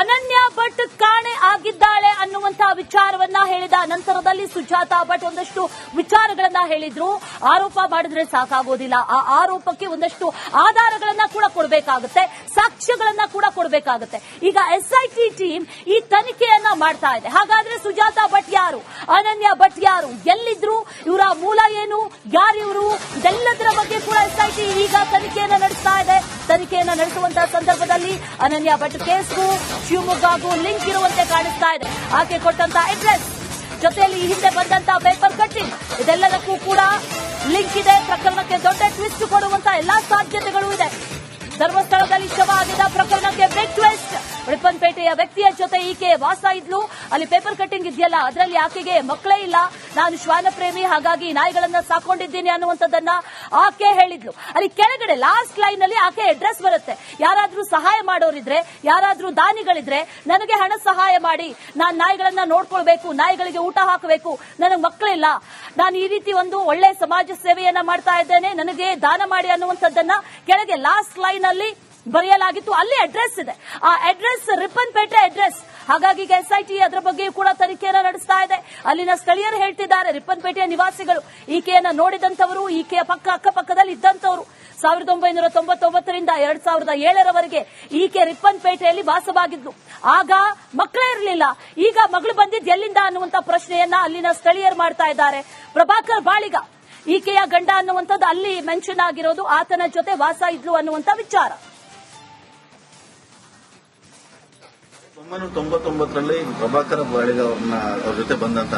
ಅನನ್ಯ ಭಟ್ ಕಾಣೆ ಆಗಿದ್ದಾಳೆ ಅನ್ನುವಂತಹ ವಿಚಾರವನ್ನ ಹೇಳಿದ ನಂತರದಲ್ಲಿ ಸುಜಾತಾ ಭಟ್ ಒಂದಷ್ಟು ವಿಚಾರಗಳನ್ನ ಹೇಳಿದ್ರು. ಆರೋಪ ಮಾಡಿದ್ರೆ ಸಾಕಾಗೋದಿಲ್ಲ. ಆ ಆರೋಪಕ್ಕೆ ಒಂದಷ್ಟು ಆಧಾರಗಳನ್ನ ಕೂಡ ಕೊಡಬೇಕಾಗುತ್ತೆ, ಸಾಕ್ಷ್ಯಗಳನ್ನ ಕೂಡ ಕೊಡಬೇಕಾಗುತ್ತೆ. ಈಗ ಎಸ್ಐಟಿ ಟೀಮ್ ಈ ತನಿಖೆಯನ್ನ ಮಾಡ್ತಾ ಇದೆ. ಹಾಗಾದ್ರೆ ಸುಜಾತಾ ಭಟ್ ಯಾರು? ಅನನ್ಯ ಭಟ್ ಯಾರು? ಎಲ್ಲಿದ್ರು? ಇವರ ಮೂಲ ಏನು? ಯಾರಿವರು? ಇದೆಲ್ಲದರ ಬಗ್ಗೆ ಕೂಡ ಎಸ್ಐಟಿ ಈಗ ತನಿಖೆಯನ್ನ ನಡೆಸ್ತಾ ಇದೆ. ತನಿಖೆಯನ್ನ ನಡೆಸುವಂತಹ ಸಂದರ್ಭದಲ್ಲಿ ಅನನ್ಯ ಭಟ್ ಕೇಸ್ಗೂ ಶಿವಮೊಗ್ಗಗೂ ಲಿಂಕ್ ಇರುವಂತೆ ಕಾಣಿಸ್ತಾ ಇದೆ. ಆಕೆ ಕೊಟ್ಟಂತಹ ಅಡ್ರೆಸ್ ಜೊತೆಯಲ್ಲಿ ಈ ಹಿಂದೆ ಬಂದಂತಹ ಪೇಪರ್ ಕಟ್ಟಿಂಗ್ ಇದೆಲ್ಲದಕ್ಕೂ ಕೂಡ ಲಿಂಕ್ ಇದೆ. ಪ್ರಕರಣಕ್ಕೆ ದೊಡ್ಡ ಟ್ವಿಸ್ಟ್ ಕೊಡುವಂತಹ ಎಲ್ಲಾ ಸಾಧ್ಯತೆಗಳು ಇದೆ. ಧರ್ಮಸ್ಥಳದಲ್ಲಿ ಶವ ಆಗಿದ್ದ ಪ್ರಕರಣಕ್ಕೆ ಬಿಗ್ ಟ್ವಿಸ್ಟ್ ರಿಪ್ಪನ್ಪೇಟೆಯ ವ್ಯಕ್ತಿಯ ಜೊತೆ ಈಕೆ ವಾಸ ಇದ್ಲು. ಅಲ್ಲಿ ಪೇಪರ್ ಕಟ್ಟಿಂಗ್ ಇದೆಯಲ್ಲ, ಅದರಲ್ಲಿ ಆಕೆಗೆ ಮಕ್ಕಳೇ ಇಲ್ಲ. ನಾನು ಶ್ವಾನ ಪ್ರೇಮಿ ಹಾಗಾಗಿ ನಾಯಿಗಳನ್ನ ಸಾಕೊಂಡಿದ್ದೀನಿ ಅನ್ನುವಂಥದ್ದನ್ನ ಆಕೆ ಹೇಳಿದ್ಲು. ಅಲ್ಲಿ ಕೆಳಗಡೆ ಲಾಸ್ಟ್ ಲೈನ್ ಅಲ್ಲಿ ಆಕೆ ಅಡ್ರೆಸ್ ಬರುತ್ತೆ. ಯಾರಾದ್ರೂ ಸಹಾಯ ಮಾಡೋರಿದ್ರೆ, ಯಾರಾದ್ರೂ ದಾನಿಗಳಿದ್ರೆ ನನಗೆ ಹಣ ಸಹಾಯ ಮಾಡಿ. ನಾನು ನಾಯಿಗಳನ್ನ ನೋಡ್ಕೊಳ್ಬೇಕು, ನಾಯಿಗಳಿಗೆ ಊಟ ಹಾಕಬೇಕು. ನನಗೆ ಮಕ್ಕಳಿಲ್ಲ. ನಾನು ಈ ರೀತಿ ಒಂದು ಒಳ್ಳೆ ಸಮಾಜ ಸೇವೆಯನ್ನ ಮಾಡ್ತಾ ಇದ್ದೇನೆ. ನನಗೆ ದಾನ ಮಾಡಿ ಅನ್ನುವಂಥದ್ದನ್ನ ಕೆಳಗೆ ಲಾಸ್ಟ್ ಲೈನ್ ಅಲ್ಲಿ ಬರೆಯಲಾಗಿತ್ತು. ಅಲ್ಲಿ ಅಡ್ರೆಸ್ ಇದೆ. ಆ ಅಡ್ರೆಸ್ ರಿಪ್ಪನ್ಪೇಟೆ ಅಡ್ರೆಸ್ ಹಾಗಾಗಿ ಈಗ ಎಸ್ಐಟಿ ಅದರ ಬಗ್ಗೆಯೂ ಕೂಡ ತನಿಖೆಯನ್ನು ನಡೆಸ್ತಾ ಇದೆ. ಅಲ್ಲಿನ ಸ್ಥಳೀಯರು ಹೇಳ್ತಿದ್ದಾರೆ ರಿಪ್ಪನ್ಪೇಟೆಯ ನಿವಾಸಿಗಳು. ಈಕೆಯನ್ನು ನೋಡಿದಂತವರು ಈಕೆಯ ಪಕ್ಕ, ಅಕ್ಕಪಕ್ಕದಲ್ಲಿ ಇದ್ದಂತವರು ಸಾವಿರದ ಒಂಬೈನೂರ ತೊಂಬತ್ತೊಂಬತ್ತರಿಂದ ಎರಡ್ ಸಾವಿರದ ಏಳರವರೆಗೆ ಈಕೆ ರಿಪ್ಪನ್ಪೇಟೆಯಲ್ಲಿ ವಾಸವಾಗಿದ್ದು ಆಗ ಮಕ್ಕಳೇ ಇರಲಿಲ್ಲ. ಈಗ ಮಗಳು ಬಂದಿದ್ದು ಎಲ್ಲಿಂದ ಅನ್ನುವಂತ ಪ್ರಶ್ನೆಯನ್ನ ಅಲ್ಲಿನ ಸ್ಥಳೀಯರು ಮಾಡ್ತಾ ಇದ್ದಾರೆ. ಪ್ರಭಾಕರ್ ಬಾಳಿಗ, ಈಕೆಯ ಗಂಡ ಅನ್ನುವಂಥದ್ದು ಅಲ್ಲಿ ಮೆನ್ಷನ್ ಆಗಿರೋದು, ಆತನ ಜೊತೆ ವಾಸ ಇದ್ಲು ಅನ್ನುವಂತ ವಿಚಾರ. ಒಂಬೈನೂರ ತೊಂಬತ್ತೊಂಬತ್ತರಲ್ಲಿ ಪ್ರಭಾಕರ ಬಾಳಿಗ ಅವ್ರನ್ನ ಅವ್ರ ಜೊತೆ ಬಂದಂತ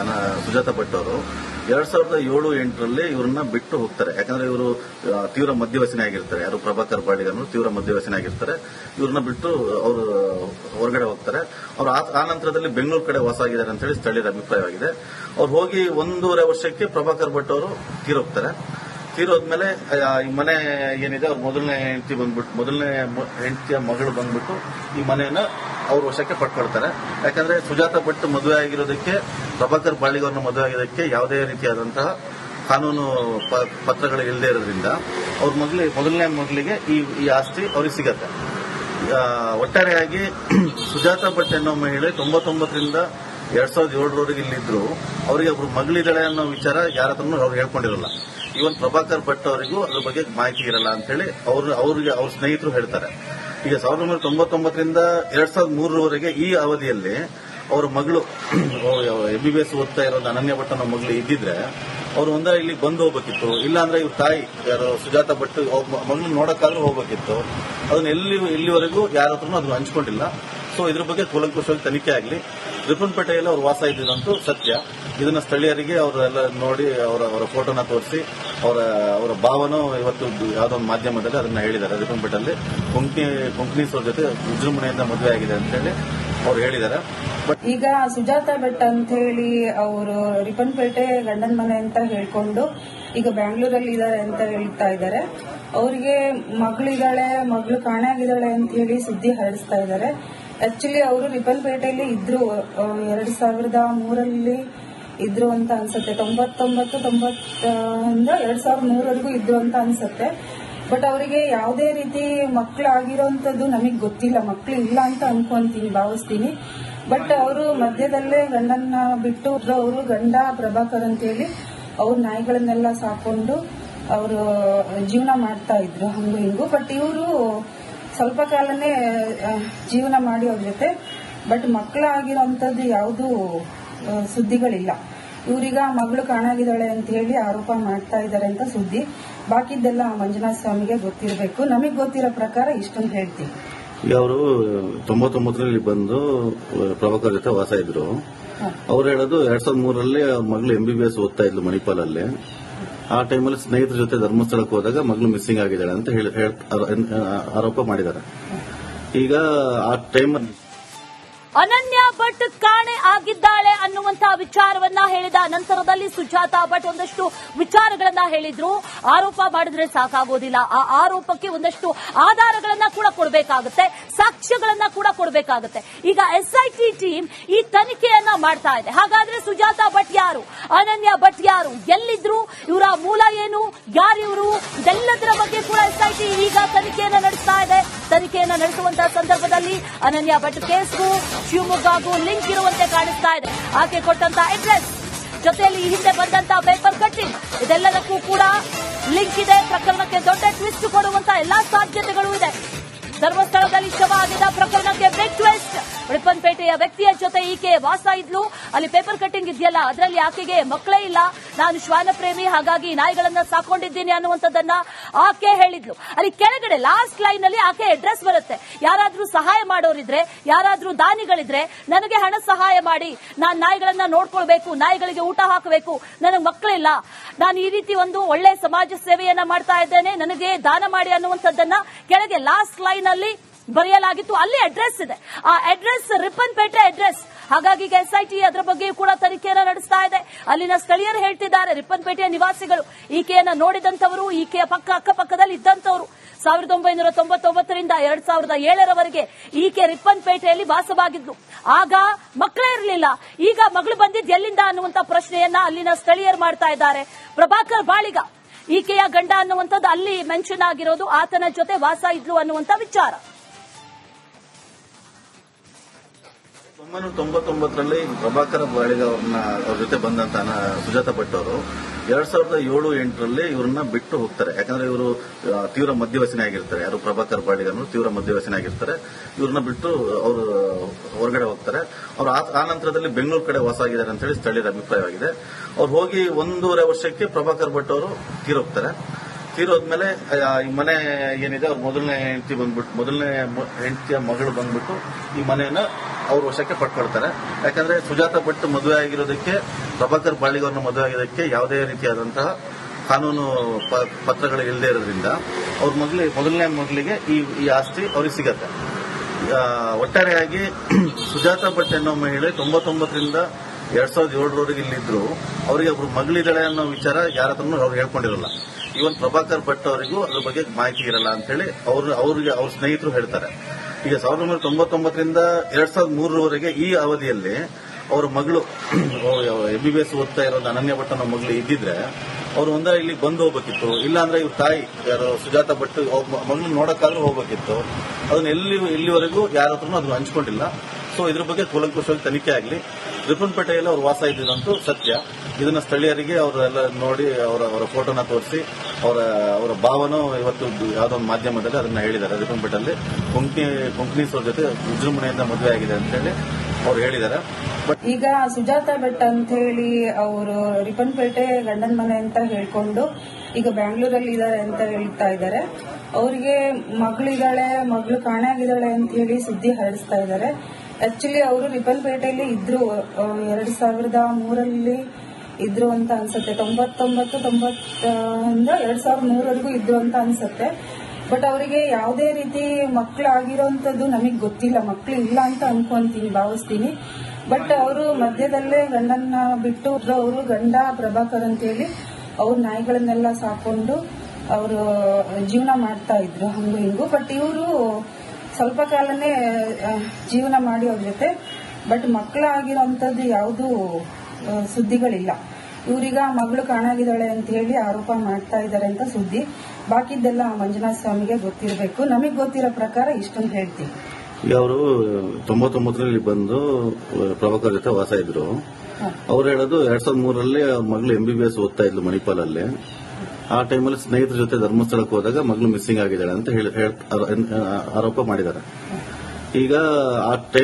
ಸುಜಾತ ಭಟ್ ಅವರು ಎರಡ್ ಸಾವಿರದ ಏಳು, ಎಂಟರಲ್ಲಿ ಇವ್ರನ್ನ ಬಿಟ್ಟು ಹೋಗ್ತಾರೆ. ಯಾಕಂದ್ರೆ ಇವರು ತೀವ್ರ ಮದ್ಯವ್ಯಸನಿ ಆಗಿರ್ತಾರೆ. ಯಾರು ಪ್ರಭಾಕರ್ ಬಾಳಿಗ ಅನ್ನೋರು ತೀವ್ರ ಮದ್ಯವ್ಯಸನಿ ಆಗಿರ್ತಾರೆ. ಇವ್ರನ್ನ ಬಿಟ್ಟು ಅವರು ಹೊರಗಡೆ ಹೋಗ್ತಾರೆ. ಅವ್ರು ಆ- ನಂತರದಲ್ಲಿ ಬೆಂಗಳೂರು ಕಡೆ ವಾಸ ಆಗಿದ್ದಾರೆ ಅಂತ ಹೇಳಿ ಸ್ಥಳೀಯರ ಅಭಿಪ್ರಾಯವಾಗಿದೆ ಅವ್ರು ಹೋಗಿ ಒಂದೂವರೆ ವರ್ಷಕ್ಕೆ ಪ್ರಭಾಕರ್ ಭಟ್ ಅವರು ತೀರೋಗ್ತಾರೆ. ತೀರೋದ್ಮೇಲೆ ಈ ಮನೆ ಏನಿದೆ, ಅವ್ರ ಮೊದಲನೇ ಹೆಂಡತಿ ಬಂದ್ಬಿಟ್ಟು ಮೊದಲನೇ ಹೆಂಡತಿಯ ಮಗಳು ಬಂದ್ಬಿಟ್ಟು ಈ ಮನೆಯನ್ನ ಅವ್ರ ವಶಕ್ಕೆ ಪಡ್ಕೊಳ್ತಾರೆ. ಯಾಕಂದ್ರೆ ಸುಜಾತ ಭಟ್ ಮದುವೆ ಆಗಿರೋದಕ್ಕೆ, ಪ್ರಭಾಕರ್ ಬಾಳಿಗವ್ರನ್ನ ಮದುವೆ ಆಗಿರೋದಕ್ಕೆ ಯಾವುದೇ ರೀತಿಯಾದಂತಹ ಕಾನೂನು ಪತ್ರಗಳು ಇಲ್ಲದೆ ಇರೋದ್ರಿಂದ ಅವ್ರ ಮಗಲಿ ಮೊದಲನೇ ಮಗಳಿಗೆ ಈ ಈ ಆಸ್ತಿ ಅವ್ರಿಗೆ ಸಿಗತ್ತೆ. ಒಟ್ಟಾರೆಯಾಗಿ ಸುಜಾತ ಭಟ್ ಅನ್ನೋ ಮಹಿಳೆ ತೊಂಬತ್ತೊಂಬತ್ತರಿಂದ ಎರಡ್ ಸಾವಿರದ ಏಳರವರೆಗೆ ಇಲ್ಲಿದ್ರು. ಅವರಿಗೆ ಒಬ್ರು ಮಗಳಿದ್ದಾಳೆ ಅನ್ನೋ ವಿಚಾರ ಯಾರ ಹತ್ರನೂ ಅವ್ರು ಹೇಳ್ಕೊಂಡಿರಲ್ಲ. ಇವನ್ ಪ್ರಭಾಕರ್ ಭಟ್ ಅವರಿಗೂ ಅದ್ರ ಬಗ್ಗೆ ಮಾಹಿತಿ ಇರಲ್ಲ ಅಂತ ಹೇಳಿ ಅವ್ರು, ಅವ್ರಿಗೆ ಅವ್ರ ಸ್ನೇಹಿತರು ಹೇಳ್ತಾರೆ. ಈಗ ಸಾವಿರದ ಒಂಬೈನೂರ ತೊಂಬತ್ತೊಂಬತ್ತರಿಂದ ಎರಡ್ ಸಾವಿರದ ಮೂರರವರೆಗೆ ಈ ಅವಧಿಯಲ್ಲಿ ಅವರ ಮಗಳು ಎಂಬಿಬಿಎಸ್ ಓದ್ತಾ ಇರೋ ಒಂದು ಅನನ್ಯ ಭಟ್ ಅನ್ನೋ ಮಗಳು ಇದ್ದಿದ್ರೆ ಅವರು ಒಂದರ ಇಲ್ಲಿ ಬಂದು ಹೋಗ್ಬೇಕಿತ್ತು. ಇಲ್ಲ ಅಂದ್ರೆ ಇವ್ರ ತಾಯಿ, ಯಾರು ಸುಜಾತ ಭಟ್ ಮಗಳು ನೋಡಕ್ಕಾದ್ರೂ ಹೋಗ್ಬೇಕಿತ್ತು. ಅದನ್ನ ಎಲ್ಲಿ ಇಲ್ಲಿವರೆಗೂ ಯಾರ ಅದನ್ನ ಹಂಚ್ಕೊಂಡಿಲ್ಲ. ಸೊ ಇದ್ರ ಬಗ್ಗೆ ಕೂಲಂಕುಷವಾಗಿ ತನಿಖೆ ಆಗಲಿ. ರಿಪ್ಪನ್ಪೇಟೆಯಲ್ಲಿ ಅವರು ವಾಸ ಇದ್ದಿದಂತೂ ಸತ್ಯ. ಇದನ್ನ ಸ್ಥಳೀಯರಿಗೆ ಅವರೆಲ್ಲ ನೋಡಿ, ಅವರ ಅವರ ಫೋಟೋನ ತೋರಿಸಿ, ಅವರ ಅವರ ಭಾವನೂ ಇವತ್ತು ಯಾವುದೋ ಒಂದು ಮಾಧ್ಯಮದಲ್ಲಿ ಅದನ್ನ ಹೇಳಿದ್ದಾರೆ. ರಿಪ್ಪನ್ಪೇಟೆಯಲ್ಲಿ ಕುಂಕಿ, ಕೊಂಕಣೀಸ್ ಅವ್ರ ಜೊತೆ ವಿಜೃಂಭಣೆಯಿಂದ ಮದುವೆ ಆಗಿದೆ ಅಂತ ಹೇಳಿ ಅವ್ರು ಹೇಳಿದ್ದಾರೆ. ಈಗ ಸುಜಾತ ಭಟ್ ಅಂತ ಹೇಳಿ ಅವರು ರಿಪ್ಪನ್ಪೇಟೆ ಗಂಡನ ಮನೆ ಅಂತ ಹೇಳ್ಕೊಂಡು ಈಗ ಬ್ಯಾಂಗ್ಳೂರಲ್ಲಿ ಇದ್ದಾರೆ ಅಂತ ಹೇಳ್ತಾ ಇದ್ದಾರೆ. ಅವರಿಗೆ ಮಗಳಿದ್ದಾಳೆ, ಮಗಳು ಕಾಣೆ ಆಗಿದ್ದಾಳೆ ಅಂತ ಹೇಳಿ ಸುದ್ದಿ ಹರಡಿಸ್ತಾ ಇದ್ದಾರೆ. ಆಕ್ಚುಲಿ ಅವರು ರಿಪ್ಪನ್ಪೇಟೆಯಲ್ಲಿ ಇದ್ರು. ಎರಡ್ ಸಾವಿರದ ಮೂರಲ್ಲಿ ಇದ್ರು ಅಂತ ಅನ್ಸುತ್ತೆ. ತೊಂಬತ್ತೊಂಬತ್ತು, ತೊಂಬತ್ತರಿಂದ ಎರಡ್ ಸಾವಿರದ ಮೂರವರೆಗೂ ಇದ್ರು ಅಂತ ಅನ್ಸುತ್ತೆ. ಬಟ್ ಅವರಿಗೆ ಯಾವುದೇ ರೀತಿ ಮಕ್ಕಳಾಗಿರೋಂಥದ್ದು ನಮಗೆ ಗೊತ್ತಿಲ್ಲ. ಮಕ್ಕಳು ಇಲ್ಲ ಅಂತ ಅನ್ಕೊಂತೀನಿ, ಭಾವಿಸ್ತೀನಿ. ಬಟ್ ಅವರು ಮಧ್ಯದಲ್ಲೇ ಗಂಡನ್ನ ಬಿಟ್ಟು ಅವರು ಗಂಡ ಪ್ರಭಾಕರ್ ಅಂತೇಳಿ ಅವ್ರ ನಾಯಿಗಳನ್ನೆಲ್ಲ ಸಾಕೊಂಡು ಅವರು ಜೀವನ ಮಾಡ್ತಾ ಇದ್ರು ಹಂಗು ಹಿಂಗು. ಬಟ್ ಇವರು ಸ್ವಲ್ಪ ಕಾಲನೇ ಜೀವನ ಮಾಡಿ ಅವ್ರ ಜೊತೆ. ಬಟ್ ಮಕ್ಕಳಾಗಿರೋಂಥದ್ದು ಯಾವುದೂ ಸುದ್ದಿಗಳಿಲ್ಲ. ಇವ್ರೀಗ ಮಗಳು ಕಾಣಾಗಿದ್ದಾಳೆ ಅಂತ ಹೇಳಿ ಆರೋಪ ಮಾಡ್ತಾ ಇದ್ದಾರೆ ಅಂತ ಸುದ್ದಿ. ಬಾಕಿದ್ದೆಲ್ಲ ಮಂಜುನಾಥ ಸ್ವಾಮಿಗೆ ಗೊತ್ತಿರಬೇಕು. ನಮಗೆ ಗೊತ್ತಿರೋ ಪ್ರಕಾರ ಇಷ್ಟೊಂದು ಹೇಳ್ತೀವಿ. ಅವರು ತೊಂಬತ್ತೊಂಬತ್ತರಲ್ಲಿ ಬಂದು ಪ್ರಮುಖ ಜೊತೆ ವಾಸ ಇದ್ರು. ಅವ್ರು ಹೇಳೋದು ಎರಡ್ ಸಾವಿರದ ಮೂರರಲ್ಲಿ ಮಗಳು ಎಂಬಿಬಿಎಸ್ ಬಿ ಬಿ ಎಸ್ ಓದ್ತಾ ಇದ್ಲು ಮಣಿಪಾಲಲ್ಲಿ. ಆ ಟೈಮಲ್ಲಿ ಸ್ನೇಹಿತರ ಜೊತೆ ಧರ್ಮಸ್ಥಳಕ್ಕೆ ಹೋದಾಗ ಮಗಳು ಮಿಸ್ಸಿಂಗ್ ಆಗಿದ್ದಾಳೆ ಅಂತ ಹೇಳಿ ಆರೋಪ ಮಾಡಿದ್ದಾರೆ. ಈಗ ಆ ಟೈಮ್ ಅನನ್ಯ ಭಟ್ ಕಾಣೆ ಆಗಿದ್ದಾಳೆ ಅನ್ನುವಂತಹ ವಿಚಾರವನ್ನ ಹೇಳಿದ ನಂತರದಲ್ಲಿ ಸುಜಾತಾ ಭಟ್ ಒಂದಷ್ಟು ವಿಚಾರಗಳನ್ನ ಹೇಳಿದ್ರು. ಆರೋಪ ಮಾಡಿದ್ರೆ ಸಾಕಾಗೋದಿಲ್ಲ. ಆ ಆರೋಪಕ್ಕೆ ಒಂದಷ್ಟು ಆಧಾರಗಳನ್ನ ಕೂಡ ಕೊಡಬೇಕಾಗುತ್ತೆ, ಸಾಕ್ಷ್ಯಗಳನ್ನ ಕೂಡ ಕೊಡಬೇಕಾಗುತ್ತೆ. ಈಗ ಎಸ್ಐಟಿ ಟೀಮ್ ಈ ತನಿಖೆಯನ್ನ ಮಾಡ್ತಾ ಇದೆ. ಹಾಗಾದ್ರೆ ಸುಜಾತಾ ಭಟ್ ಯಾರು? ಅನನ್ಯ ಭಟ್ ಯಾರು? ಎಲ್ಲಿದ್ರು? ಇವರ ಮೂಲ ಏನು? ಯಾರಿವರು ಇದೆಲ್ಲದರ ಬಗ್ಗೆ ಕೂಡ ಎಸ್ಐಟಿ ಈಗ ತನಿಖೆಯನ್ನು ನಡೆಸ್ತಾ ಇದೆ. ತನಿಖೆಯನ್ನು ನಡೆಸುವಂತಹ ಸಂದರ್ಭದಲ್ಲಿ ಅನನ್ಯ ಭಟ್ ಕೇಸ್ಗೂ ಶಿವಮೊಗ್ಗಗೂ ಲಿಂಕ್ ಇರುವಂತೆ ಕಾಣಿಸ್ತಾ ಇದೆ. ಆಕೆ ಕೊಟ್ಟಂತ ಅಡ್ರೆಸ್ ಜೊತೆಯಲ್ಲಿ ಈ ಹಿಂದೆ ಬಂದಂತಹ ಪೇಪರ್ ಕಟ್ಟಿಂಗ್ ಇದೆಲ್ಲದಕ್ಕೂ ಕೂಡ ಲಿಂಕ್ ಇದೆ. ಪ್ರಕರಣಕ್ಕೆ ದೊಡ್ಡ ಟ್ವಿಸ್ಟ್ ಕೊಡುವಂತಹ ಎಲ್ಲಾ ಸಾಧ್ಯತೆಗಳು ಇದೆ. ಧರ್ಮಸ್ಥಳದಲ್ಲಿ ಶವ ಆಗಿದ್ದ ಪ್ರಕರಣಕ್ಕೆ ಬಿಗ್ ಟ್ವಿಸ್ಟ್ ರಿಪ್ಪನ್ಪೇಟೆಯ ವ್ಯಕ್ತಿಯ ಜೊತೆ ಈಕೆ ವಾಸ ಇದ್ಲು. ಅಲ್ಲಿ ಪೇಪರ್ ಕಟ್ಟಿಂಗ್ ಇದೆಯಲ್ಲ, ಅದರಲ್ಲಿ ಆಕೆಗೆ ಮಕ್ಕಳೇ ಇಲ್ಲ. ನಾನು ಶ್ವಾನ ಪ್ರೇಮಿ ಹಾಗಾಗಿ ನಾಯಿಗಳನ್ನ ಸಾಕೊಂಡಿದ್ದೀನಿ ಅನ್ನುವಂಥದ್ದನ್ನ ಆಕೆ ಹೇಳಿದ್ಲು. ಅಲ್ಲಿ ಕೆಳಗಡೆ ಲಾಸ್ಟ್ ಲೈನ್ ಅಲ್ಲಿ ಆಕೆ ಅಡ್ರೆಸ್ ಬರುತ್ತೆ. ಯಾರಾದ್ರೂ ಸಹಾಯ ಮಾಡೋರಿದ್ರೆ, ಯಾರಾದ್ರೂ ದಾನಿಗಳಿದ್ರೆ ನನಗೆ ಹಣ ಸಹಾಯ ಮಾಡಿ. ನಾನು ನಾಯಿಗಳನ್ನ ನೋಡ್ಕೊಳ್ಬೇಕು, ನಾಯಿಗಳಿಗೆ ಊಟ ಹಾಕಬೇಕು. ನನಗೆ ಮಕ್ಕಳಿಲ್ಲ. ನಾನು ಈ ರೀತಿ ಒಂದು ಒಳ್ಳೆ ಸಮಾಜ ಸೇವೆಯನ್ನ ಮಾಡ್ತಾ ಇದ್ದೇನೆ. ನನಗೆ ದಾನ ಮಾಡಿ ಅನ್ನುವಂಥದ್ದನ್ನ ಕೆಳಗೆ ಲಾಸ್ಟ್ ಲೈನ್ ಅಲ್ಲಿ ಬರೆಯಲಾಗಿತ್ತು. ಅಲ್ಲಿ ಅಡ್ರೆಸ್ ಇದೆ. ಆ ಅಡ್ರೆಸ್ ರಿಪ್ಪನ್ಪೇಟೆ ಅಡ್ರೆಸ್ ಹಾಗಾಗಿ ಈಗ ಎಸ್ಐಟಿ ಅದರ ಬಗ್ಗೆಯೂ ಕೂಡ ತನಿಖೆಯನ್ನು ನಡೆಸ್ತಾ ಇದೆ. ಅಲ್ಲಿನ ಸ್ಥಳೀಯರು ಹೇಳ್ತಿದ್ದಾರೆ ರಿಪ್ಪನ್ಪೇಟೆಯ ನಿವಾಸಿಗಳು. ಈಕೆಯನ್ನು ನೋಡಿದಂತವರು ಈಕೆಯ ಪಕ್ಕ, ಅಕ್ಕಪಕ್ಕದಲ್ಲಿ ಇದ್ದಂತವರು ಸಾವಿರದ ಒಂಬೈನೂರ ತೊಂಬತ್ತೊಂಬತ್ತರಿಂದ ಎರಡ್ ಸಾವಿರದ ಏಳರವರೆಗೆ ಈಕೆ ರಿಪ್ಪನ್ಪೇಟೆಯಲ್ಲಿ ವಾಸವಾಗಿದ್ದು ಆಗ ಮಕ್ಕಳೇ ಇರಲಿಲ್ಲ. ಈಗ ಮಗಳು ಬಂದಿದ್ದು ಎಲ್ಲಿಂದ ಅನ್ನುವಂತ ಪ್ರಶ್ನೆಯನ್ನ ಅಲ್ಲಿನ ಸ್ಥಳೀಯರು ಮಾಡ್ತಾ ಇದ್ದಾರೆ. ಪ್ರಭಾಕರ್ ಬಾಳಿಗ, ಈಕೆಯ ಗಂಡ ಅನ್ನುವಂಥದ್ದು ಅಲ್ಲಿ ಮೆನ್ಷನ್ ಆಗಿರೋದು, ಆತನ ಜೊತೆ ವಾಸ ಇದ್ಲು ಅನ್ನುವಂತ ವಿಚಾರ. ಒಂಬೈನೂರ ತೊಂಬತ್ತೊಂಬತ್ತರಲ್ಲಿ ಪ್ರಭಾಕರ ಬಾಳಿಗ ಅವ್ರನ್ನ ಅವ್ರ ಜೊತೆ ಬಂದಂತ ಸುಜಾತ ಭಟ್ ಅವರು ಎರಡ್ ಸಾವಿರದ ಏಳು, ಎಂಟರಲ್ಲಿ ಇವ್ರನ್ನ ಬಿಟ್ಟು ಹೋಗ್ತಾರೆ. ಯಾಕಂದ್ರೆ ಇವರು ತೀವ್ರ ಮದ್ಯವ್ಯಸನಿ ಆಗಿರ್ತಾರೆ. ಯಾರು ಪ್ರಭಾಕರ್ ಬಾಳಿಗ ಅನ್ನೋರು ತೀವ್ರ ಮದ್ಯವ್ಯಸನಿ ಆಗಿರ್ತಾರೆ. ಇವ್ರನ್ನ ಬಿಟ್ಟು ಅವರು ಹೊರಗಡೆ ಹೋಗ್ತಾರೆ. ಅವ್ರು ಆ- ನಂತರದಲ್ಲಿ ಬೆಂಗಳೂರು ಕಡೆ ವಾಸ ಆಗಿದ್ದಾರೆ ಅಂತ ಹೇಳಿ ಸ್ಥಳೀಯರ ಅಭಿಪ್ರಾಯವಾಗಿದೆ ಅವ್ರು ಹೋಗಿ ಒಂದೂವರೆ ವರ್ಷಕ್ಕೆ ಪ್ರಭಾಕರ್ ಭಟ್ ಅವರು ತೀರೋಗ್ತಾರೆ. ತೀರೋದ್ಮೇಲೆ ಈ ಮನೆ ಏನಿದೆ, ಅವ್ರ ಮೊದಲನೇ ಹೆಂಡತಿ ಬಂದ್ಬಿಟ್ಟು ಮೊದಲನೇ ಹೆಂಡತಿಯ ಮಗಳು ಬಂದ್ಬಿಟ್ಟು ಈ ಮನೆಯನ್ನ ಅವ್ರ ವಶಕ್ಕೆ ಪಡ್ಕೊಳ್ತಾರೆ. ಯಾಕಂದ್ರೆ ಸುಜಾತ ಭಟ್ ಮದುವೆ ಆಗಿರೋದಕ್ಕೆ, ಪ್ರಭಾಕರ್ ಬಾಳಿಗವ್ರನ್ನ ಮದುವೆ ಆಗಿರೋದಕ್ಕೆ ಯಾವುದೇ ರೀತಿಯಾದಂತಹ ಕಾನೂನು ಪತ್ರಗಳು ಇಲ್ಲದೆ ಇರೋದ್ರಿಂದ ಅವ್ರ ಮಗಲಿ ಮೊದಲನೇ ಮಗಳಿಗೆ ಈ ಈ ಆಸ್ತಿ ಅವ್ರಿಗೆ ಸಿಗತ್ತೆ. ಒಟ್ಟಾರೆಯಾಗಿ ಸುಜಾತ ಭಟ್ ಅನ್ನೋ ಮಹಿಳೆ ತೊಂಬತ್ತೊಂಬತ್ತರಿಂದ ಎರಡ್ ಸಾವಿರದ ಏಳರವರೆಗೆ ಇಲ್ಲಿದ್ರು. ಅವರಿಗೆ ಒಬ್ರು ಮಗಳಿದ್ದಾಳೆ ಅನ್ನೋ ವಿಚಾರ ಯಾರ ಹತ್ರನೂ ಅವ್ರು ಹೇಳ್ಕೊಂಡಿರಲ್ಲ. ಇವನ್ ಪ್ರಭಾಕರ್ ಭಟ್ ಅವರಿಗೂ ಅದ್ರ ಬಗ್ಗೆ ಮಾಹಿತಿ ಇರಲ್ಲ ಅಂತ ಹೇಳಿ ಅವ್ರು, ಅವ್ರಿಗೆ ಅವ್ರ ಸ್ನೇಹಿತರು ಹೇಳ್ತಾರೆ. ಈಗ ಸಾವಿರದ ಒಂಬೈನೂರ ತೊಂಬತ್ತೊಂಬತ್ತರಿಂದ ಎರಡ್ ಸಾವಿರದ ಮೂರರವರೆಗೆ ಈ ಅವಧಿಯಲ್ಲಿ ಅವರ ಮಗಳು ಎಂಬಿಬಿಎಸ್ ಓದ್ತಾ ಇರೋ ಒಂದು ಅನನ್ಯ ಭಟ್ ಅನ್ನೋ ಮಗಳು ಇದ್ದಿದ್ರೆ ಅವರು ಒಂದರ ಇಲ್ಲಿ ಬಂದು ಹೋಗ್ಬೇಕಿತ್ತು. ಇಲ್ಲ ಅಂದ್ರೆ ಇವ್ರ ತಾಯಿ, ಯಾರು ಸುಜಾತ ಭಟ್ ಮಗಳು ನೋಡಕ್ಕಾದ್ರೂ ಹೋಗ್ಬೇಕಿತ್ತು. ಅದನ್ನ ಎಲ್ಲಿ ಇಲ್ಲಿವರೆಗೂ ಯಾರ ಅದನ್ನ ಹಂಚ್ಕೊಂಡಿಲ್ಲ. ಸೊ ಇದ್ರ ಬಗ್ಗೆ ಕೂಲಂಕುಷವಾಗಿ ತನಿಖೆ ಆಗಲಿ. ರಿಪ್ಪನ್ಪೇಟೆಯಲ್ಲಿ ಅವರು ವಾಸ ಇದ್ದಿದಂತೂ ಸತ್ಯ. ಇದನ್ನ ಸ್ಥಳೀಯರಿಗೆ ಅವರೆಲ್ಲ ನೋಡಿ, ಅವರ ಅವರ ಫೋಟೋನ ತೋರಿಸಿ, ಅವರ ಅವರ ಭಾವನೂ ಇವತ್ತು ಯಾವುದೋ ಒಂದು ಮಾಧ್ಯಮದಲ್ಲಿ ಅದನ್ನ ಹೇಳಿದ್ದಾರೆ. ರಿಪ್ಪನ್ಪೇಟೆಯಲ್ಲಿ ಕುಂಕಿ, ಕೊಂಕಣೀಸ್ ಅವ್ರ ಜೊತೆ ವಿಜೃಂಭಣೆಯಿಂದ ಮದುವೆ ಆಗಿದೆ ಅಂತ ಹೇಳಿ ಅವ್ರು ಹೇಳಿದ್ದಾರೆ. ಈಗ ಸುಜಾತ ಭಟ್ ಅಂತ ಹೇಳಿ ಅವರು ರಿಪ್ಪನ್ಪೇಟೆ ಗಂಡನ ಮನೆ ಅಂತ ಹೇಳ್ಕೊಂಡು ಈಗ ಬ್ಯಾಂಗ್ಳೂರಲ್ಲಿ ಇದ್ದಾರೆ ಅಂತ ಹೇಳ್ತಾ ಇದ್ದಾರೆ. ಅವರಿಗೆ ಮಗಳಿದ್ದಾಳೆ, ಮಗಳು ಕಾಣೆ ಆಗಿದ್ದಾಳೆ ಅಂತ ಹೇಳಿ ಸುದ್ದಿ ಹರಡಿಸ್ತಾ ಇದ್ದಾರೆ. ಆಕ್ಚುಲಿ ಅವರು ರಿಪ್ಪನ್ಪೇಟೆಯಲ್ಲಿ ಇದ್ರು. ಎರಡ್ ಸಾವಿರದ ಮೂರಲ್ಲಿ ಇದ್ರು ಅಂತ ಅನ್ಸುತ್ತೆ. ತೊಂಬತ್ತೊಂಬತ್ತು, ತೊಂಬತ್ತರಿಂದ ಎರಡ್ ಸಾವಿರದ ಮೂರವರೆಗೂ ಇದ್ರು ಅಂತ ಅನ್ಸುತ್ತೆ. ಬಟ್ ಅವರಿಗೆ ಯಾವುದೇ ರೀತಿ ಮಕ್ಕಳಾಗಿರೋಂಥದ್ದು ನಮಗೆ ಗೊತ್ತಿಲ್ಲ. ಮಕ್ಕಳು ಇಲ್ಲ ಅಂತ ಅನ್ಕೊಂತೀನಿ, ಭಾವಿಸ್ತೀನಿ. ಬಟ್ ಅವರು ಮಧ್ಯದಲ್ಲೇ ಗಂಡನ್ನ ಬಿಟ್ಟು ಅವರು ಗಂಡ ಪ್ರಭಾಕರ್ ಅಂತೇಳಿ ಅವ್ರ ನಾಯಿಗಳನ್ನೆಲ್ಲ ಸಾಕೊಂಡು ಅವರು ಜೀವನ ಮಾಡ್ತಾ ಇದ್ರು ಹಂಗು ಹಿಂಗು. ಬಟ್ ಇವರು ಸ್ವಲ್ಪ ಕಾಲನೇ ಜೀವನ ಮಾಡಿ ಅವ್ರ ಜೊತೆ. ಬಟ್ ಮಕ್ಕಳಾಗಿರೋಂಥದ್ದು ಯಾವುದೂ ಸುದ್ದಿಗಳಿಲ್ಲ. ಇವ್ರೀಗ ಮಗಳು ಕಾಣಾಗಿದ್ದಾಳೆ ಅಂತ ಹೇಳಿ ಆರೋಪ ಮಾಡ್ತಾ ಇದ್ದಾರೆ ಅಂತ ಸುದ್ದಿ. ಬಾಕಿದ್ದೆಲ್ಲ ಮಂಜುನಾಥ ಸ್ವಾಮಿಗೆ ಗೊತ್ತಿರಬೇಕು. ನಮಗೆ ಗೊತ್ತಿರೋ ಪ್ರಕಾರ ಇಷ್ಟೊಂದು ಹೇಳ್ತೀವಿ. ಅವರು ತೊಂಬತ್ತೊಂಬತ್ತರಲ್ಲಿ ಬಂದು ಪ್ರಮುಖ ಜೊತೆ ವಾಸ ಇದ್ರು. ಅವ್ರು ಹೇಳೋದು ಎರಡ್ ಸಾವಿರದ ಮೂರರಲ್ಲಿ ಮಗಳು ಎಂಬಿಬಿಎಸ್ ಬಿ ಬಿ ಎಸ್ ಓದ್ತಾ ಇದ್ಲು ಮಣಿಪಾಲಲ್ಲಿ. ಆ ಟೈಮಲ್ಲಿ ಸ್ನೇಹಿತರ ಜೊತೆ ಧರ್ಮಸ್ಥಳಕ್ಕೆ ಹೋದಾಗ ಮಗಳು ಮಿಸ್ಸಿಂಗ್ ಆಗಿದ್ದಾಳೆ ಅಂತ ಹೇಳಿ ಆರೋಪ ಮಾಡಿದ್ದಾರೆ. ಈಗ ಆ ಟೈಮ್